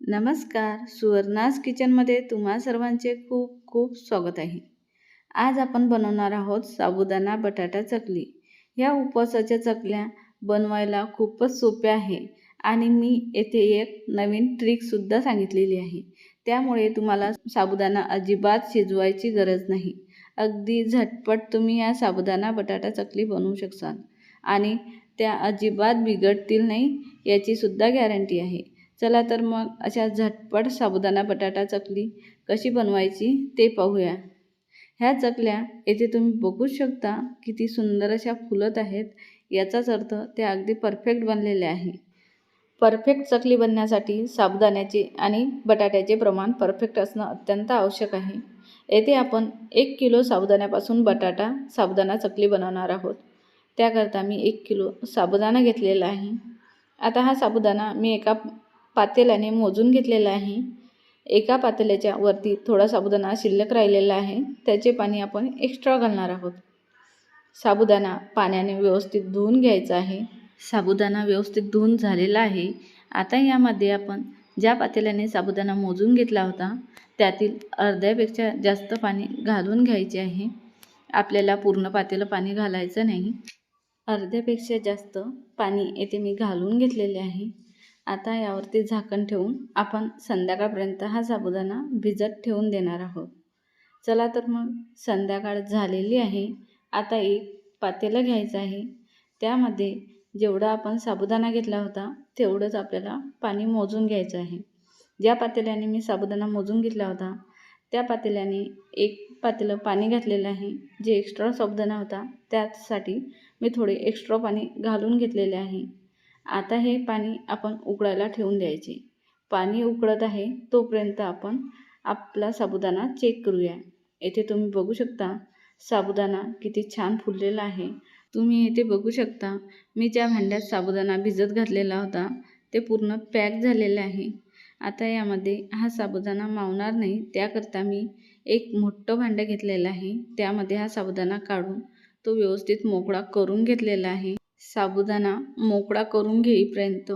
नमस्कार. सुवर्णाज किचनमध्ये तुम्हा सर्वांचे खूप खूप स्वागत आहे. आज आपण बनवणार आहोत साबुदाणा बटाटा चकली. या उपवासाच्या चकल्या बनवायला खूपच सोप्या आहे आणि मी येथे एक नवीन ट्रिकसुद्धा सांगितलेली आहे. त्यामुळे तुम्हाला साबुदाणा अजिबात शिजवायची गरज नाही. अगदी झटपट तुम्ही या साबुदाणा बटाटा चकली बनवू शकसाल आणि त्या अजिबात बिघडतील नाही याचीसुद्धा गॅरंटी आहे. चला तर मग अशा झटपट साबुदाणा बटाटा चकली कशी बनवायची ते पाहूया. ह्या चकल्या येथे तुम्ही बघू शकता किती सुंदर अशा फुलत आहेत. याचाच अर्थ त्या अगदी परफेक्ट बनलेल्या आहे परफेक्ट चकली बनण्यासाठी साबुदाण्याचे आणि बटाट्याचे प्रमाण परफेक्ट असणं अत्यंत आवश्यक आहे. येथे आपण एक किलो साबुदाण्यापासून बटाटा साबुदाणा चकली बनवणार आहोत. त्याकरता मी एक किलो साबुदाणा घेतलेला आहे. आता हा साबुदाणा मी एका पातेल्याने मोजून घेतलेलं आहे. एका पातेल्याच्या वरती थोडा साबुदाणा शिल्लक राहिलेला आहे. त्याचे पाणी आपण एक्स्ट्रा घालणार आहोत. साबुदाणा पाण्याने व्यवस्थित धुवून घ्यायचा आहे. साबुदाणा व्यवस्थित धुवून झालेला आहे. आता यामध्ये आपण ज्या पातेल्याने साबुदाणा मोजून घेतला होता त्यातील अर्ध्यापेक्षा जास्त पाणी घालून घ्यायचे आहे. आपल्याला पूर्ण पातेलं पाणी घालायचं नाही. अर्ध्यापेक्षा जास्त पाणी येथे मी घालून घेतलेले आहे. आता यावरती झाकण ठेवून आपण संध्याकाळपर्यंत हा साबुदाणा भिजत ठेवून देणार आहोत. चला तर मग संध्याकाळ झालेली आहे. आता एक पातेलं घ्यायचं आहे. त्यामध्ये जेवढा आपण साबुदाणा घेतला होता तेवढंच आपल्याला पाणी मोजून घ्यायचं आहे. ज्या पातेल्याने मी साबुदाणा मोजून घेतला होता त्या पातेल्याने एक पातेलं पाणी घातलेलं आहे. जे एक्स्ट्रा साबुदाणा होता त्यासाठी मी थोडे एक्स्ट्रा पाणी घालून घेतलेले आहे. आता हे पाणी आपण उकळायला ठेवून द्यायचे. पाणी उकळत आहे तोपर्यंत आपण आपला साबुदाणा चेक करूया. येथे तुम्ही बघू शकता साबुदाणा किती छान फुललेला आहे. तुम्ही येथे बघू शकता मी ज्या भांड्यात साबुदाणा भिजत घातलेला होता ते पूर्ण पॅक झालेलं आहे. आता यामध्ये हा साबुदाणा मावणार नाही त्याकरता मी एक मोठं भांडं घेतलेलं आहे. त्यामध्ये हा साबुदाणा काढून तो व्यवस्थित मोकळा करून घेतलेला आहे. साबुदाणा मोकळा करून घेईपर्यंत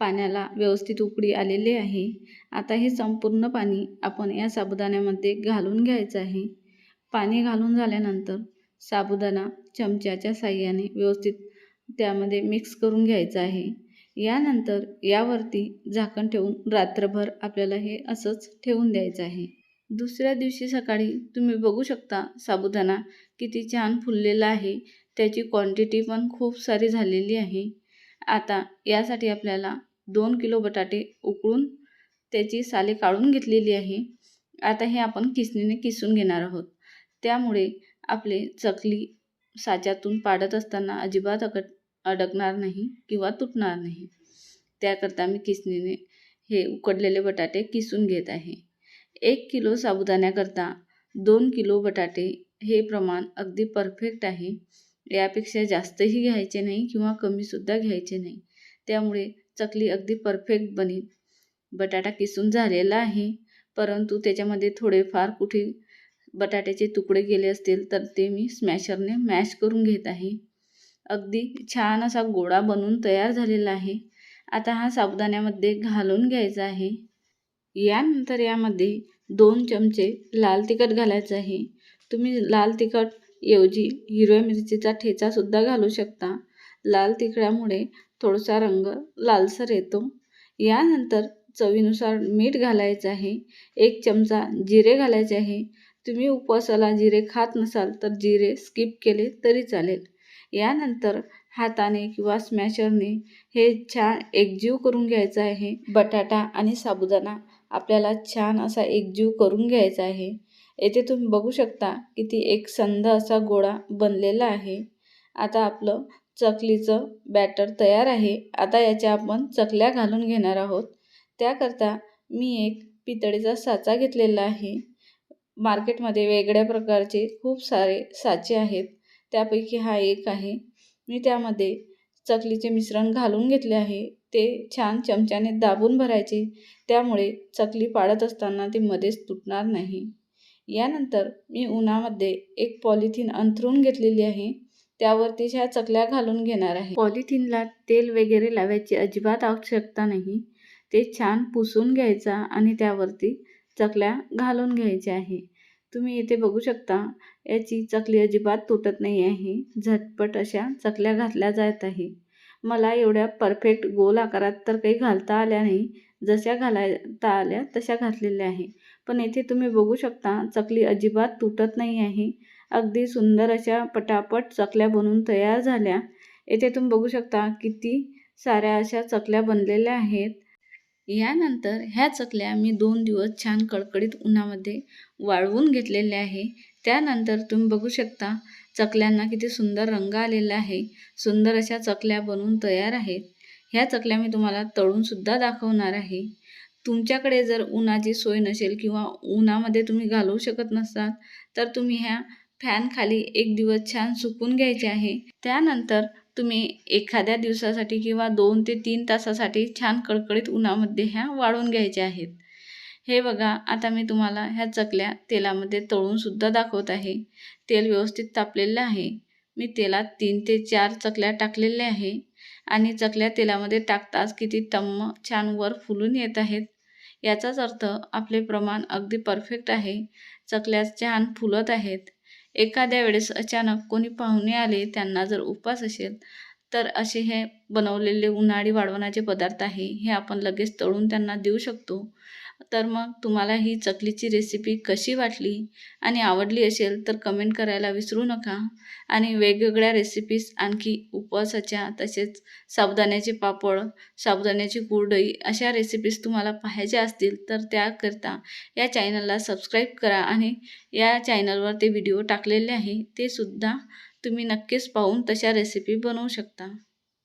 पाण्याला व्यवस्थित उकळी आलेली आहे. आता हे संपूर्ण पाणी आपण या साबुदाण्यामध्ये घालून घ्यायचं आहे. पाणी घालून झाल्यानंतर साबुदाणा चमच्याच्या साह्याने व्यवस्थित त्यामध्ये मिक्स करून घ्यायचं आहे. यानंतर यावरती झाकण ठेवून रात्रभर आपल्याला हे असंच ठेवून द्यायचं आहे. दुसऱ्या दिवशी सकाळी तुम्ही बघू शकता साबुदाणा किती छान फुललेला आहे. त्याची क्वांटिटी पण खूप सारी झालेली आहे. आता यासाठी आपल्याला दोन किलो बटाटे उकळून त्याची साले काढून घेतलेली आहे. आता हे आपण किसणीने किसून घेणार आहोत. त्यामुळे आपले चकली साच्यातून पाडत असताना अजिबात अकट अडकणार नाही किंवा तुटणार नाही. त्याकरता मी किसणीने हे उकडलेले बटाटे किसून घेत आहे. एक किलो साबुदाण्याकरता दोन किलो बटाटे हे प्रमाण अगदी परफेक्ट आहे. यापेक्षा जास्तही घ्यायचे नाही किंवा कमीसुद्धा घ्यायचे नाही. त्यामुळे चकली अगदी परफेक्ट बनेल बटाटा किसून झालेला आहे. परंतु त्याच्यामध्ये थोडेफार कुठे बटाट्याचे तुकडे गेले असतील तर ते मी स्मॅशरने मॅश करून घेत आहे. अगदी छान असा गोळा बनून तयार झालेला आहे. आता हा साबुदाण्यामध्ये घालून घ्यायचा आहे. यानंतर यामध्ये दोन चमचे लाल तिखट घालायचं आहे. तुम्ही लाल तिखट ऐवजी हिरव्या मिरचीचा ठेचासुद्धा घालू शकता. लाल तिखटामुळे थोडासा रंग लालसर येतो. यानंतर चवीनुसार मीठ घालायचं आहे. एक चमचा जिरे घालायचे आहे. तुम्ही उपवासाला जिरे खात नसाल तर जिरे स्किप केले तरी चालेल. यानंतर हाताने किंवा स्मॅशरने हे छान एकजीव करून घ्यायचं आहे. बटाटा आणि साबुदाणा आपल्याला छान असा एकजीव करून घ्यायचा आहे. येथे तुम्ही बघू शकता किती एक संध असा गोळा बनलेला आहे. आता आपलं चकलीचं बॅटर तयार आहे. आता याच्या आपण चकल्या घालून घेणार आहोत. त्याकरता मी एक पितळीचा साचा घेतलेला आहे. मार्केटमध्ये वेगळ्या प्रकारचे खूप सारे साचे आहेत. त्यापैकी हा एक आहे. मी त्यामध्ये चकलीचे मिश्रण घालून घेतले आहे. ते छान चमच्याने दाबून भरायचे. त्यामुळे चकली पाडत असताना ती मध्येच तुटणार नाही. यानंतर मी उन्हामध्ये एक पॉलिथिन अंथरून घेतलेली आहे. त्यावरती ह्या चकल्या घालून घेणार आहे. पॉलिथिनला तेल वगैरे लावायची अजिबात आवश्यकता नाही. ते छान पुसून घ्यायचा आणि त्यावरती चकल्या घालून घ्यायच्या आहे. तुम्ही इथे बघू शकता याची चकली अजिबात तुटत नाही आहे. झटपट अशा चकल्या घातल्या जात आहे. मला एवढ्या परफेक्ट गोल आकारात तर काही घालता आल्या नाही. जशा घालायता आल्या तशा घातलेल्या आहे. पण येथे तुम्ही बघू शकता चकली अजिबात तुटत नाही आहे. अगदी सुंदर अशा पटापट चकल्या बनवून तयार झाल्या. येथे तुम्ही बघू शकता किती साऱ्या अशा चकल्या बनलेल्या आहेत. यानंतर ह्या चकल्या मी दोन दिवस छान कडकडीत उन्हामध्ये वाळवून घेतलेल्या आहे. त्यानंतर तुम्ही बघू शकता चकल्यांना किती सुंदर रंग आलेला आहे. सुंदर अशा चकल्या बनवून तयार आहेत. ह्या चकल्या मी तुम्हाला तळूनसुद्धा दाखवणार आहे. तुमच्याकडे जर उन्हाची सोय नसेल किंवा उन्हामध्ये तुम्ही घालवू शकत नसाल तर तुम्ही ह्या फॅन खाली एक दिवस छान सुकून घ्यायचे आहे. त्यानंतर तुम्ही एखाद्या दिवसासाठी किंवा दोन ते तीन तासासाठी छान कडकडीत उन्हामध्ये ह्या वाळून घ्यायच्या आहेत. हे बघा आता मी तुम्हाला ह्या चकल्या तेलामध्ये तळूनसुद्धा दाखवत आहे. तेल व्यवस्थित तापलेलं आहे. मी तेलात तीन ते चार चकल्या टाकलेल्या आहे. आणि चकल्या तेलामध्ये टाकताच किती टम्म छान वर फुलून येत आहेत. याचाच अर्थ आपले प्रमाण अगदी परफेक्ट आहे. चकल्यास छान फुलत आहेत. एखाद्या वेळेस अचानक कोणी पाहुणे आले त्यांना जर उपास असेल तर असे हे बनवलेले उन्हाळी वाढवण्याचे पदार्थ आहे हे आपण लगेच तळून त्यांना देऊ शकतो. तर मग तुम्हाला ही चकलीची रेसिपी कशी वाटली आणि आवडली असेल तर कमेंट करायला विसरू नका. आणि वेगवेगळ्या रेसिपीज आणखी उपवासाच्या तसेच साबुदाण्याचे पापड साबुदाण्याची कुरडई अशा रेसिपीज तुम्हाला पाहायच्या असतील तर त्याकरता या चॅनलला सबस्क्राईब करा आणि या चॅनलवर ते व्हिडिओ टाकलेले आहे ते सुद्धा तुम्ही नक्कीच पाहून तशा रेसिपी बनवू शकता.